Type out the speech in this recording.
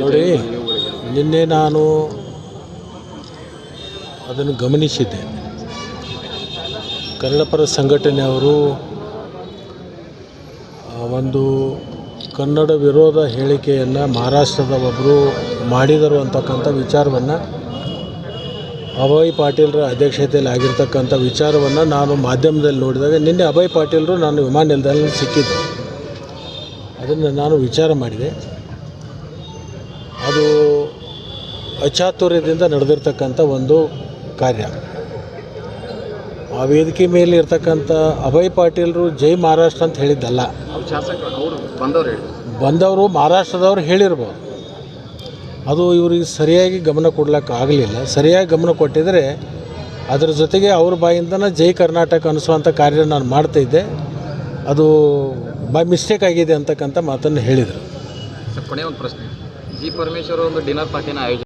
ನೋಡಿ ನಿನ್ನೆ ನಾನು ಅದನ್ನು ಗಮನಿಸಿದ್ದೆ. ಕನ್ನಡಪರ ಸಂಘಟನೆಯವರು ಒಂದು ಕನ್ನಡ ವಿರೋಧ ಹೇಳಿಕೆಯನ್ನು ಮಹಾರಾಷ್ಟ್ರದ ಒಬ್ಬರು ಮಾಡಿದರು ಅಂತಕ್ಕಂಥ ವಿಚಾರವನ್ನು ಅಭಯ್ ಪಾಟೀಲ್ರ ಅಧ್ಯಕ್ಷತೆಯಲ್ಲಿ ಆಗಿರ್ತಕ್ಕಂಥ ವಿಚಾರವನ್ನು ನಾನು ಮಾಧ್ಯಮದಲ್ಲಿ ನೋಡಿದಾಗ ನಿನ್ನೆ ಅಭಯ್ ಪಾಟೀಲರು ನಾನು ವಿಮಾನ ನಿಲ್ದಾಣದಲ್ಲಿ ಸಿಕ್ಕಿದ್ದೆ. ಅದನ್ನು ನಾನು ವಿಚಾರ ಮಾಡಿದೆ. ಅದು ಅಚಾತುರ್ಯದಿಂದ ನಡೆದಿರ್ತಕ್ಕಂಥ ಒಂದು ಕಾರ್ಯ. ಆ ವೇದಿಕೆ ಮೇಲೆ ಇರ್ತಕ್ಕಂಥ ಅಭಯ್ ಪಾಟೀಲ್ರು ಜೈ ಮಹಾರಾಷ್ಟ್ರ ಅಂತ ಹೇಳಿದ್ದಲ್ಲ. ಬಂದವರು ಮಹಾರಾಷ್ಟ್ರದವ್ರು ಹೇಳಿರ್ಬೋದು. ಅದು ಇವರಿಗೆ ಸರಿಯಾಗಿ ಗಮನ ಕೊಡ್ಲಿಕ್ಕೆ ಆಗಲಿಲ್ಲ. ಸರಿಯಾಗಿ ಗಮನ ಕೊಟ್ಟಿದ್ದರೆ ಅದರ ಜೊತೆಗೆ ಅವ್ರ ಬಾಯಿಂದನೇ ಜೈ ಕರ್ನಾಟಕ ಅನಿಸುವಂಥ ಕಾರ್ಯ ನಾನು ಮಾಡ್ತಾಯಿದ್ದೆ ಅದು ಬೈ ಮಿಸ್ಟೇಕ್ ಆಗಿದೆ ಅಂತಕ್ಕಂಥ ಮಾತನ್ನು ಹೇಳಿದರು. ಕೊನೆಯ ಒಂದು ಪ್ರಶ್ನೆ. ಜಿ ಪರಮೇಶ್ವರ್ ಒಂದು ಡಿನ್ನರ್ ಪಾರ್ಟಿನ ಆಯೋಜನೆ.